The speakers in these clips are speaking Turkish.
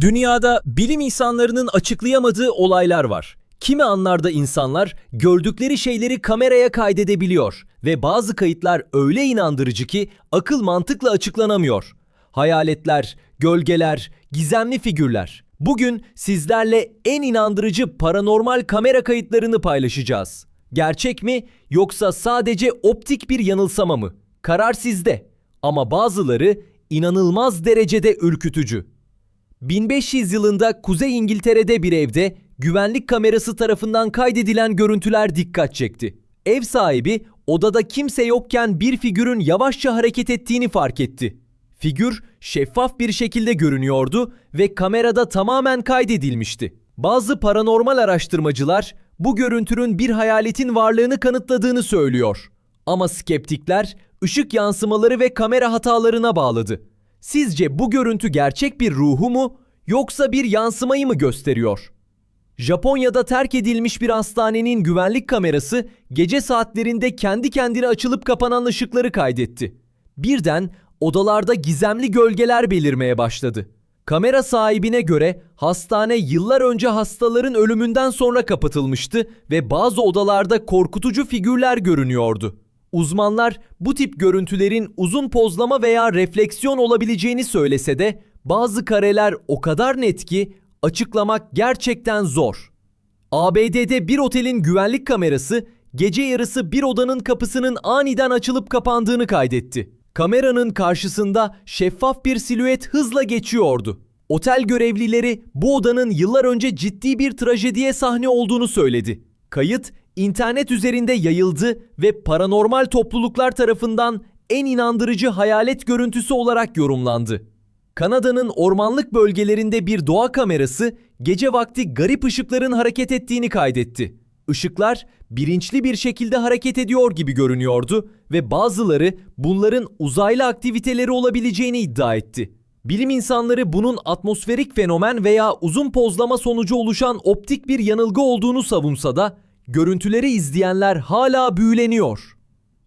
Dünyada bilim insanlarının açıklayamadığı olaylar var. Kimi anlarda insanlar gördükleri şeyleri kameraya kaydedebiliyor ve bazı kayıtlar öyle inandırıcı ki akıl mantıkla açıklanamıyor. Hayaletler, gölgeler, gizemli figürler. Bugün sizlerle en inandırıcı paranormal kamera kayıtlarını paylaşacağız. Gerçek mi yoksa sadece optik bir yanılsama mı? Karar sizde. Ama bazıları inanılmaz derecede ürkütücü. 1500 yılında Kuzey İngiltere'de bir evde güvenlik kamerası tarafından kaydedilen görüntüler dikkat çekti. Ev sahibi odada kimse yokken bir figürün yavaşça hareket ettiğini fark etti. Figür şeffaf bir şekilde görünüyordu ve kamerada tamamen kaydedilmişti. Bazı paranormal araştırmacılar bu görüntünün bir hayaletin varlığını kanıtladığını söylüyor. Ama skeptikler ışık yansımaları ve kamera hatalarına bağladı. Sizce bu görüntü gerçek bir ruhu mu yoksa bir yansımayı mı gösteriyor? Japonya'da terk edilmiş bir hastanenin güvenlik kamerası gece saatlerinde kendi kendine açılıp kapanan ışıkları kaydetti. Birden odalarda gizemli gölgeler belirmeye başladı. Kamera sahibine göre hastane yıllar önce hastaların ölümünden sonra kapatılmıştı ve bazı odalarda korkutucu figürler görünüyordu. Uzmanlar bu tip görüntülerin uzun pozlama veya refleksiyon olabileceğini söylese de bazı kareler o kadar net ki açıklamak gerçekten zor. ABD'de bir otelin güvenlik kamerası gece yarısı bir odanın kapısının aniden açılıp kapandığını kaydetti. Kameranın karşısında şeffaf bir silüet hızla geçiyordu. Otel görevlileri bu odanın yıllar önce ciddi bir trajediye sahne olduğunu söyledi. Kayıt internet üzerinde yayıldı ve paranormal topluluklar tarafından en inandırıcı hayalet görüntüsü olarak yorumlandı. Kanada'nın ormanlık bölgelerinde bir doğa kamerası gece vakti garip ışıkların hareket ettiğini kaydetti. Işıklar bilinçli bir şekilde hareket ediyor gibi görünüyordu ve bazıları bunların uzaylı aktiviteleri olabileceğini iddia etti. Bilim insanları bunun atmosferik fenomen veya uzun pozlama sonucu oluşan optik bir yanılgı olduğunu savunsa da görüntüleri izleyenler hala büyüleniyor.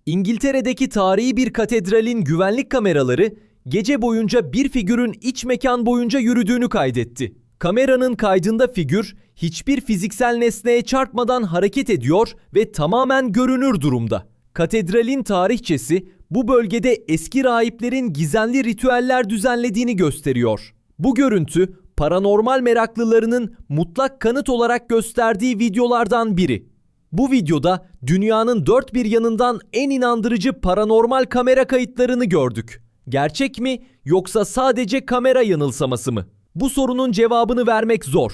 İngiltere'deki tarihi bir katedralin güvenlik kameraları gece boyunca bir figürün iç mekan boyunca yürüdüğünü kaydetti. Kameranın kaydında figür hiçbir fiziksel nesneye çarpmadan hareket ediyor ve tamamen görünür durumda. Katedralin tarihçesi bu bölgede eski rahiplerin gizemli ritüeller düzenlediğini gösteriyor. Bu görüntü paranormal meraklılarının mutlak kanıt olarak gösterdiği videolardan biri. Bu videoda dünyanın dört bir yanından en inandırıcı paranormal kamera kayıtlarını gördük. Gerçek mi yoksa sadece kamera yanılsaması mı? Bu sorunun cevabını vermek zor.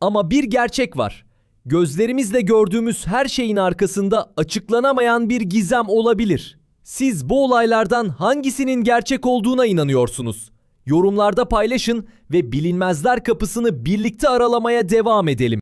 Ama bir gerçek var. Gözlerimizle gördüğümüz her şeyin arkasında açıklanamayan bir gizem olabilir. Siz bu olaylardan hangisinin gerçek olduğuna inanıyorsunuz? Yorumlarda paylaşın ve bilinmezler kapısını birlikte aralamaya devam edelim.